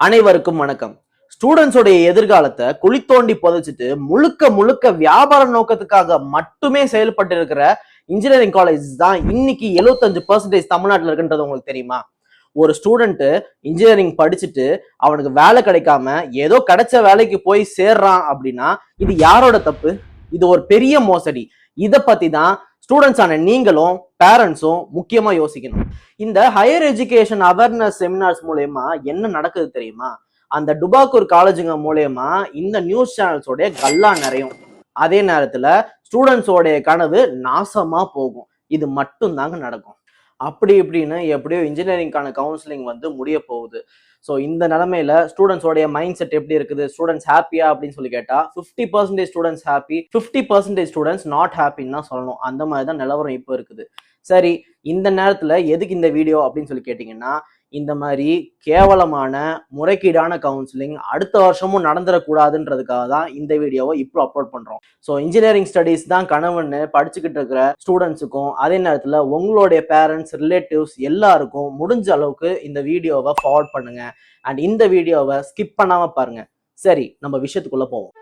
அனைவருக்கும் வணக்கம். ஸ்டூடெண்ட்ஸோடைய எதிர்காலத்தை குழி தோண்டி புதைச்சிட்டு முழுக்க முழுக்க வியாபார நோக்கத்துக்காக மட்டுமே செயல்பட்டு இருக்கிற இன்ஜினியரிங் காலேஜ் தான் இன்னைக்கு 75% பர்சன்டேஜ் தமிழ்நாட்டில் இருக்குன்றது உங்களுக்கு தெரியுமா? ஒரு ஸ்டூடெண்ட்டு இன்ஜினியரிங் படிச்சுட்டு அவனுக்கு வேலை கிடைக்காம ஏதோ கிடைச்ச வேலைக்கு போய் சேர்றான் அப்படின்னா இது யாரோட தப்பு? இது ஒரு பெரிய மோசடி. இதை பத்தி தான் ஸ்டூடெண்ட்ஸ் ஆன நீங்களும் பேரண்ட்ஸும் முக்கியமாக யோசிக்கணும். இந்த ஹையர் எஜுகேஷன் அவேர்னஸ் செமினார்ஸ் மூலயமா என்ன நடக்குது தெரியுமா? அந்த டுபாக்கூர் காலேஜுங்க மூலயமா இந்த நியூஸ் சேனல்ஸோடைய கல்லா நிறையும். அதே நேரத்தில் ஸ்டூடெண்ட்ஸோடைய கனவு நாசமா போகும். இது மட்டும் தாங்க நடக்கும். அப்படி இப்படின்னு எப்படியோ இன்ஜினியரிங்கான கவுன்சிலிங் வந்து முடிய போகுது. ஸோ இந்த நிலமையில ஸ்டூடெண்ட்ஸோடைய மைண்ட் செட் எப்படி இருக்குது? ஸ்டூடெண்ட்ஸ் ஹாப்பியா அப்படின்னு சொல்லி கேட்டா fifty percentage students happy fifty percentage students not ஹாப்பின்னு தான் சொல்லணும். அந்த மாதிரி தான் நிலவரம் இப்போ இருக்குது. சரி இந்த நேரத்தில் எதுக்கு இந்த வீடியோ அப்படின்னு சொல்லி கேட்டிங்கன்னா இந்த மாதிரி கேவலமான முறைகேடான கவுன்சிலிங் அடுத்த வருஷமும் நடந்துடக்கூடாதுன்றதுக்காக தான் இந்த வீடியோவை இப்போ அப்லோட் பண்றோம். ஸோ இன்ஜினியரிங் ஸ்டடீஸ் தான் கனவுன்னு படிச்சுக்கிட்டு இருக்கிற ஸ்டூடெண்ட்ஸுக்கும் அதே நேரத்தில் உங்களுடைய பேரண்ட்ஸ் ரிலேட்டிவ்ஸ் எல்லாருக்கும் முடிஞ்ச அளவுக்கு இந்த வீடியோவை ஃபார்வர்ட் பண்ணுங்க. அண்ட் இந்த வீடியோவை ஸ்கிப் பண்ணாமல் பாருங்க. சரி நம்ம விஷயத்துக்குள்ள போவோம்.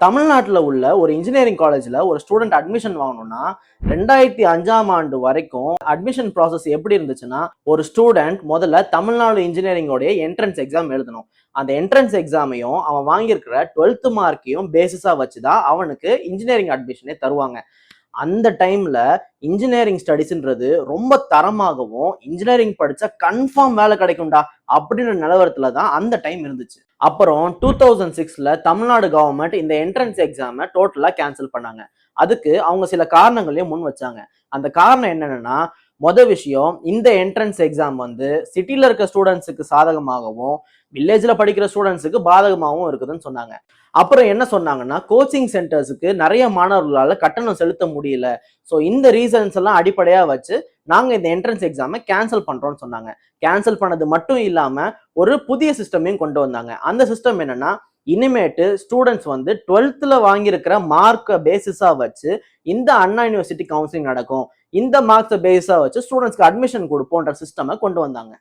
தமிழ்நாட்டில் உள்ள ஒரு இன்ஜினியரிங் காலேஜில் ஒரு ஸ்டூடெண்ட் அட்மிஷன் வாங்கணும்னா ரெண்டாயிரத்தி அஞ்சாம் ஆண்டு வரைக்கும் அட்மிஷன் ப்ராசஸ் எப்படி இருந்துச்சுன்னா ஒரு ஸ்டூடெண்ட் முதல்ல தமிழ்நாடு இன்ஜினியரிங்கோடைய என்ட்ரன்ஸ் எக்ஸாம் எழுதணும். அந்த என்ட்ரன்ஸ் எக்ஸாமையும் அவன் வாங்கியிருக்கிற டுவெல்த்து மார்க்கையும் பேசிஸாக வச்சு தான் அவனுக்கு இன்ஜினியரிங் அட்மிஷனே தருவாங்க. அந்த டைம்ல இன்ஜினியரிங் ஸ்டடிஸ்ன்றது ரொம்ப தரமாகவும் இன்ஜினியரிங் படிச்சா கன்ஃபார்ம் வேலை கிடைக்கும்டா அப்படின்ற நிலவரத்துல தான் அந்த டைம் இருந்துச்சு. அப்புறம் டூ தௌசண்ட் சிக்ஸ்ல தமிழ்நாடு கவர்மெண்ட் இந்த என்ட்ரன்ஸ் எக்ஸாமை டோட்டலா கேன்சல் பண்ணாங்க. அதுக்கு அவங்க சில காரணங்களையும் முன் வச்சாங்க. அந்த காரணம் என்னன்னா மொதல் விஷயம் இந்த என்ட்ரன்ஸ் எக்ஸாம் வந்து சிட்டியில் இருக்க ஸ்டூடெண்ட்ஸுக்கு சாதகமாகவும் வில்லேஜில் படிக்கிற ஸ்டூடெண்ட்ஸுக்கு பாதகமாகவும் இருக்குதுன்னு சொன்னாங்க. அப்புறம் என்ன சொன்னாங்கன்னா கோச்சிங் சென்டர்ஸுக்கு நிறைய மாணவர்களால் கட்டணம் செலுத்த முடியல. ஸோ இந்த ரீசன்ஸ் எல்லாம் அடிப்படையாக வச்சு நாங்கள் இந்த என்ட்ரன்ஸ் எக்ஸாமை கேன்சல் பண்ணுறோம்னு சொன்னாங்க. கேன்சல் பண்ணது மட்டும் இல்லாமல் ஒரு புதிய சிஸ்டமையும் கொண்டு வந்தாங்க. அந்த சிஸ்டம் என்னன்னா இனிமேட்டு ஸ்டூடெண்ட்ஸ் வந்து டுவெல்த்தில் வாங்கியிருக்கிற மார்க்கை பேசிஸாக வச்சு இந்த அண்ணா யூனிவர்சிட்டி கவுன்சிலிங் நடக்கும். இந்த மார்க்ஸை பேஸாக வச்சு ஸ்டூடெண்ட்ஸ்க்கு அட்மிஷன் கொடுப்போன்ற சிஸ்டமை கொண்டு வந்தாங்க.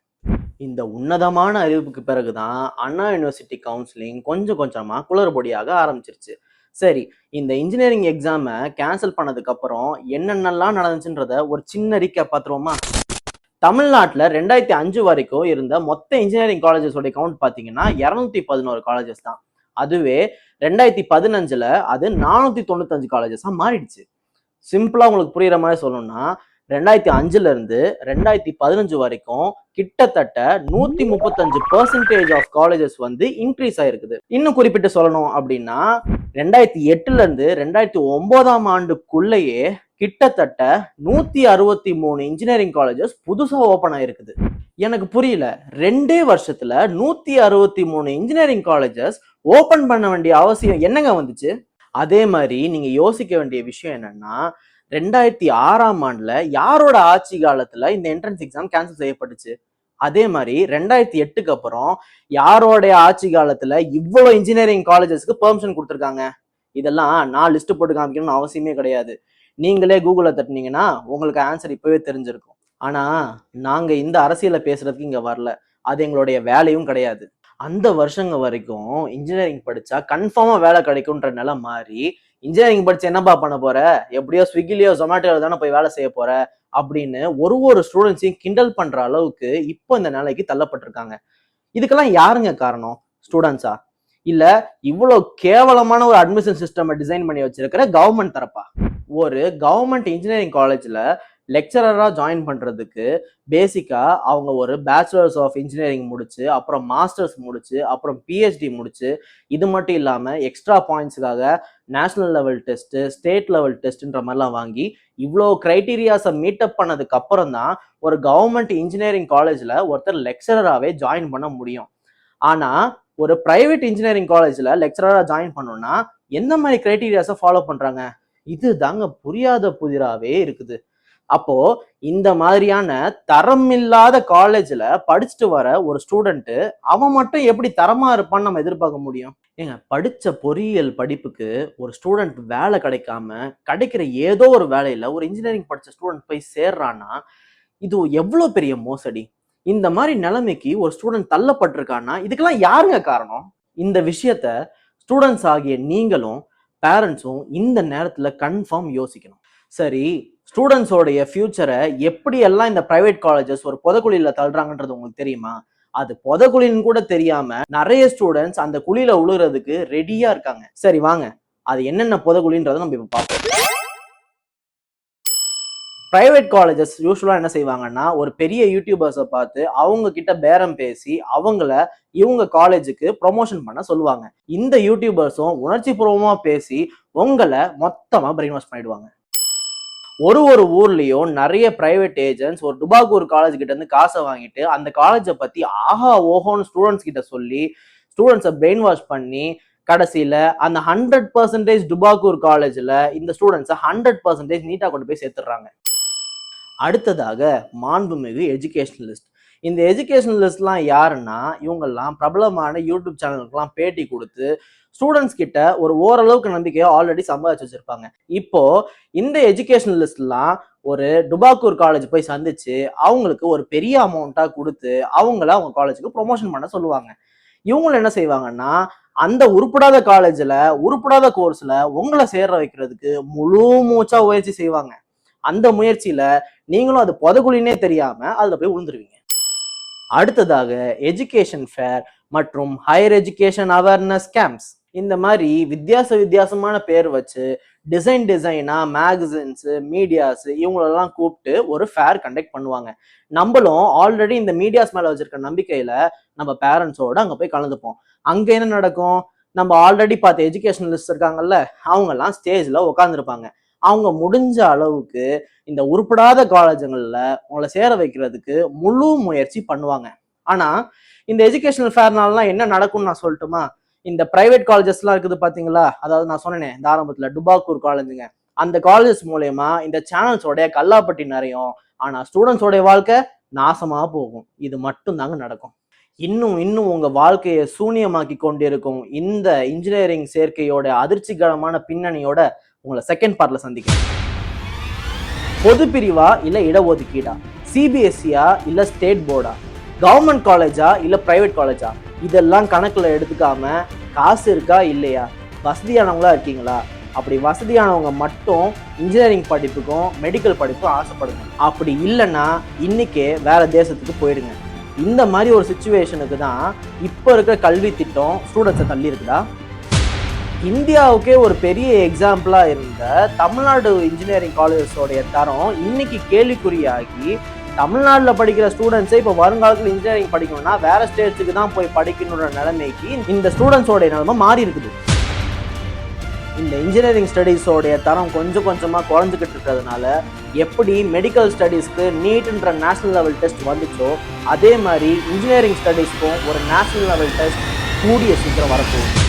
இந்த உன்னதமான அறிவிப்புக்கு பிறகு தான் அண்ணா யூனிவர்சிட்டி கவுன்சிலிங் கொஞ்சம் கொஞ்சமாக குளறுபடியாக ஆரம்பிச்சிருச்சு. சரி இந்த இன்ஜினியரிங் எக்ஸாமை கேன்சல் பண்ணதுக்கப்புறம் என்னென்னலாம் நடந்துச்சுன்றத ஒரு சின்ன ரீக்கேப் பார்த்துருவோமா? தமிழ்நாட்டில் ரெண்டாயிரத்தி அஞ்சு வரைக்கும் இருந்த மொத்த இன்ஜினியரிங் காலேஜஸோட கவுண்ட் பார்த்தீங்கன்னா இரநூத்தி பதினோரு காலேஜஸ் தான். அதுவே ரெண்டாயிரத்தி பதினஞ்சில் அது நானூற்றி தொண்ணூத்தஞ்சு காலேஜஸாக மாறிடுச்சு. சிம்பிளாக உங்களுக்கு புரிகிற மாதிரி சொல்லணும்னா ரெண்டாயிரத்தி அஞ்சுல இருந்து ரெண்டாயிரத்தி பதினஞ்சு வரைக்கும் கிட்டத்தட்ட நூத்தி முப்பத்தஞ்சு பர்சன்டேஜ் ஆஃப் காலேஜஸ் வந்து இன்க்ரீஸ் ஆயிருக்குது. இன்னும் குறிப்பிட்டு சொல்லணும் அப்படின்னா ரெண்டாயிரத்தி எட்டுல இருந்து ரெண்டாயிரத்தி ஒன்பதாம் ஆண்டுக்குள்ளேயே கிட்டத்தட்ட நூத்தி அறுபத்தி மூணு இன்ஜினியரிங் காலேஜஸ் புதுசா ஓபன் ஆயிருக்குது. எனக்கு புரியல. ரெண்டே வருஷத்துல நூத்தி அறுபத்தி மூணு இன்ஜினியரிங் காலேஜஸ் ஓபன் பண்ண வேண்டிய அவசியம் என்னங்க வந்துச்சு? அதே மாதிரி நீங்க யோசிக்க வேண்டிய விஷயம் என்னன்னா ரெண்டாயிரத்தி ஆறாம் ஆண்டுல யாரோட ஆட்சி காலத்துல இந்த என்ட்ரன்ஸ் எக்ஸாம் கேன்சல் செய்யப்பட்டுச்சு? அதே மாதிரி ரெண்டாயிரத்தி எட்டுக்கு அப்புறம் யாரோடைய ஆட்சி காலத்துல இவ்வளவு இன்ஜினியரிங் காலேஜஸ்க்கு பெர்மிஷன் கொடுத்துருக்காங்க? இதெல்லாம் நான் லிஸ்ட் போட்டு காமிக்கணும்னு அவசியமே கிடையாது. நீங்களே கூகுளில் தட்டினீங்கன்னா உங்களுக்கு ஆன்சர் இப்பவே தெரிஞ்சிருக்கும். ஆனா நாங்க இந்த அரசியலை பேசுறதுக்கு இங்க வரல. அது எங்களுடைய வேலையும் கிடையாது. அந்த வருஷங்க வரைக்கும் இன்ஜினியரிங் படிச்சா கன்ஃபார்மா வேலை கிடைக்கும்ன்ற நிலை மாறி இன்ஜினியரிங் படிச்சு என்னப்பா பண்ண போற? எப்படியோ ஸ்விக்கிலயோ ஜொமேட்டோல தானே போய் வேலை செய்ய போற? அப்படின்னு ஒரு ஒரு ஸ்டூடெண்ட்ஸையும் கிண்டல் பண்ற அளவுக்கு இப்போ இந்த நிலைக்கு தள்ளப்பட்டிருக்காங்க. இதுக்கெல்லாம் யாருங்க காரணம்? ஸ்டூடெண்ட்ஸா இல்ல இவ்வளவு கேவலமான ஒரு அட்மிஷன் சிஸ்டம் டிசைன் பண்ணி வச்சிருக்கிற கவர்மெண்ட் தரப்பா? ஒரு கவர்மெண்ட் இன்ஜினியரிங் காலேஜ்ல லெக்சரராக ஜாயின் பண்ணுறதுக்கு பேசிக்காக அவங்க ஒரு பேச்சுலர்ஸ் ஆஃப் இன்ஜினியரிங் முடிச்சு அப்புறம் மாஸ்டர்ஸ் முடிச்சு அப்புறம் பிஹெச்டி முடிச்சு இது மட்டும் இல்லாமல் extra பாயிண்ட்ஸுக்காக national level test state level டெஸ்ட்டுன்ற மாதிரிலாம் வாங்கி இவ்வளோ க்ரைட்டீரியாஸை மீட்டப் பண்ணதுக்கு அப்புறம் தான் ஒரு கவர்மெண்ட் இன்ஜினியரிங் காலேஜில் ஒருத்தர் லெக்சரராகவே ஜாயின் பண்ண முடியும். ஆனால் ஒரு ப்ரைவேட் இன்ஜினியரிங் காலேஜில் லெக்சரரா ஜாயின் பண்ணோன்னா எந்த மாதிரி க்ரைட்டீரியாஸை ஃபாலோ பண்ணுறாங்க இது தாங்க புரியாத புதிராகவே இருக்குது. அப்போ இந்த மாதிரியான தரம் இல்லாத காலேஜ்ல படிச்சுட்டு வர ஒரு ஸ்டூடெண்ட் அவன் மட்டும் எப்படி தரமா இருப்பான்னு நம்ம எதிர்பார்க்க முடியும்? ஏங்க படிச்ச பொறியியல் படிப்புக்கு ஒரு ஸ்டூடெண்ட் வேலை கிடைக்காம கிடைக்கிற ஏதோ ஒரு வேலையில ஒரு இன்ஜினியரிங் படிச்ச ஸ்டூடெண்ட் போய் சேர்றான்னா இது எவ்வளோ பெரிய மோசடி? இந்த மாதிரி நிலைமைக்கு ஒரு ஸ்டூடெண்ட் தள்ளப்பட்டிருக்கான்னா இதுக்கெல்லாம் யாருங்க காரணம்? இந்த விஷயத்த ஸ்டூடெண்ட்ஸ் ஆகிய நீங்களும் பேரண்ட்ஸும் இந்த நேரத்தில் கன்ஃபார்ம் யோசிக்கணும். சரி ஸ்டூடெண்ட்ஸோடைய ஃபியூச்சரை எப்படி எல்லாம் இந்த ப்ரைவேட் காலேஜஸ் ஒரு புதக்குழியில் தள்ளுறாங்கன்றது உங்களுக்கு தெரியுமா? அது புதக்குழின்னு கூட தெரியாம நிறைய ஸ்டூடெண்ட்ஸ் அந்த குழியில உழுகிறதுக்கு ரெடியா இருக்காங்க. சரி வாங்க. அது என்னென்ன புதக்குழின்றதை நம்ம இப்போ பார்ப்போம். பிரைவேட் காலேஜஸ் யூஸ்வலாக என்ன செய்வாங்கன்னா ஒரு பெரிய யூடியூபர்ஸை பார்த்து அவங்க கிட்ட பேரம் பேசி அவங்கள இவங்க காலேஜுக்கு ப்ரொமோஷன் பண்ண சொல்லுவாங்க. இந்த யூடியூபர்ஸும் உணர்ச்சி பூர்வமாக பேசி உங்களை மொத்தமாக பிரெயின் வாஷ் பண்ணிடுவாங்க. ஒரு ஒரு ஊர்லயும் நிறைய பிரைவேட் ஏஜென்ட்ஸ் ஒரு டுபாகூர் காலேஜ் கிட்ட இருந்து காசை வாங்கிட்டு அந்த காலேஜை பத்தி ஆஹா ஓஹோன்னு ஸ்டூடெண்ட்ஸ் கிட்ட சொல்லி ஸ்டூடெண்ட்ஸை பிரெயின் வாஷ் பண்ணி கடைசியில அந்த ஹண்ட்ரட் பர்சன்டேஜ் டுபாகூர் காலேஜ்ல இந்த ஸ்டூடெண்ட்ஸை ஹண்ட்ரட் பர்சன்டேஜ் நீட்டா கொண்டு போய் சேர்த்துடுறாங்க. அடுத்ததாக மாண்புமிகு எஜுகேஷனலிஸ்ட் இந்த எஜுகேஷனலிஸ்ட்லாம் யாருன்னா இவங்கெல்லாம் பிரபலமான யூடியூப் சேனலுக்குலாம் பேட்டி கொடுத்து ஸ்டூடெண்ட்ஸ் கிட்ட ஒரு ஓரளவுக்கு நம்பிக்கையை ஆல்ரெடி சம்பாதிச்சு வச்சிருப்பாங்க. இப்போ இந்த எஜுகேஷனலிஸ்ட்லாம் ஒரு டுபாக்கூர் காலேஜ் போய் சந்திச்சு அவங்களுக்கு ஒரு பெரிய அமௌண்ட்டா கொடுத்து அவங்கள அவங்க காலேஜுக்கு ப்ரொமோஷன் பண்ண சொல்லுவாங்க. இவங்களும் என்ன செய்வாங்கன்னா அந்த உருப்படாத காலேஜில் உருப்படாத கோர்ஸில் உங்களை சேர வைக்கிறதுக்கு முழு மூச்சா முயற்சி செய்வாங்க. அந்த முயற்சியில் நீங்களும் அது புதகுலினே தெரியாமல் அதில் போய் விழுந்துருவீங்க அடுத்ததாக எஜுகேஷன் ஃபேர் மற்றும் ஹையர் எஜுகேஷன் அவேர்னஸ் கேம்ப்ஸ் இந்த மாதிரி வித்தியாச வித்தியாசமான பேர் வச்சு டிசைன் டிசைனா மேகசின்ஸு மீடியாஸ் இவங்களெல்லாம் கூப்பிட்டு ஒரு ஃபேர் கண்டக்ட் பண்ணுவாங்க. நம்மளும் ஆல்ரெடி இந்த மீடியாஸ் மேலே வச்சிருக்க நம்பிக்கையில நம்ம பேரண்ட்ஸோட அங்கே போய் கலந்துப்போம். அங்கே என்ன நடக்கும்? நம்ம ஆல்ரெடி பார்த்த எஜுகேஷனலிஸ்ட் இருக்காங்கல்ல அவங்கெல்லாம் ஸ்டேஜில் உட்காந்துருப்பாங்க அவங்க முடிஞ்ச அளவுக்கு இந்த உருப்படாத காலேஜுங்களில் உங்களை சேர வைக்கிறதுக்கு முழு முயற்சி பண்ணுவாங்க. ஆனால் இந்த எஜுகேஷனல் ஃபேர்னாலாம் என்ன நடக்கும்னு நான் சொல்லட்டுமா? இந்த பிரைவேட் காலேஜஸ்லாம் இருக்குது பார்த்தீங்களா அதாவது நான் சொன்னேனே இந்த ஆரம்பத்தில் டுபாக்கூர் காலேஜுங்க. அந்த காலேஜஸ் மூலயமா இந்த சேனல்ஸோடைய கல்லாப்பட்டி நிறையும். ஆனால் ஸ்டூடெண்ட்ஸோடைய வாழ்க்கை நாசமாக போகும். இது மட்டும் தாங்க நடக்கும். இன்னும் இன்னும் உங்கள் வாழ்க்கையை சூனியமாக்கி கொண்டிருக்கும் இந்த இன்ஜினியரிங் சேர்க்கையோட அதிர்ச்சிகரமான பின்னணியோட உங்களை செகண்ட் பார்ட்டில் சந்திக்கிறேன். பொது பிரிவா இல்லை இடஒதுக்கீடா? சிபிஎஸ்சியா இல்லை ஸ்டேட் போர்டா கவர்மெண்ட் காலேஜா இல்லை ப்ரைவேட் காலேஜா இதெல்லாம் கணக்கில் எடுத்துக்காம காசு இருக்கா இல்லையா? வசதியானவங்களா இருக்கீங்களா? அப்படி வசதியானவங்க மட்டும் இன்ஜினியரிங் படிப்புக்கும் மெடிக்கல் படிப்புக்கும் ஆசைப்படுங்க. அப்படி இல்லைன்னா இன்னைக்கே வேறு தேசத்துக்கு போயிடுங்க. இந்த மாதிரி ஒரு சுச்சுவேஷனுக்கு தான் இப்போ இருக்கிற கல்வி திட்டம் ஸ்டூடெண்ட்ஸை தள்ளி இருக்குதா இந்தியாவுக்கே ஒரு பெரிய எக்ஸாம்பிளாக இருந்த தமிழ்நாடு இன்ஜினியரிங் காலேஜஸோடைய தரம் இன்னைக்கு கேள்விக்குறியாகி தமிழ்நாட்டில் படிக்கிற ஸ்டூடெண்ட்ஸே இப்போ வருங்காலத்தில் இன்ஜினியரிங் படிக்கணும்னா வேற ஸ்டேட்ஸுக்கு தான் போய் படிக்கணுன்ற நிலைமைக்கு இந்த ஸ்டூடெண்ட்ஸோடைய நிலைமை மாறி இருக்குது. இந்த இன்ஜினியரிங் ஸ்டடீஸோடைய தரம் கொஞ்சம் கொஞ்சமாக குறைஞ்சிக்கிட்டு இருக்கிறதுனால எப்படி மெடிக்கல் ஸ்டடீஸ்க்கு நீட்ன்ற நேஷனல் லெவல் டெஸ்ட் வந்துச்சோ அதே மாதிரி இன்ஜினியரிங் ஸ்டடீஸ்க்கும் ஒரு நேஷனல் லெவல் டெஸ்ட் கூடிய சீக்கிரம் வரப்போகுது.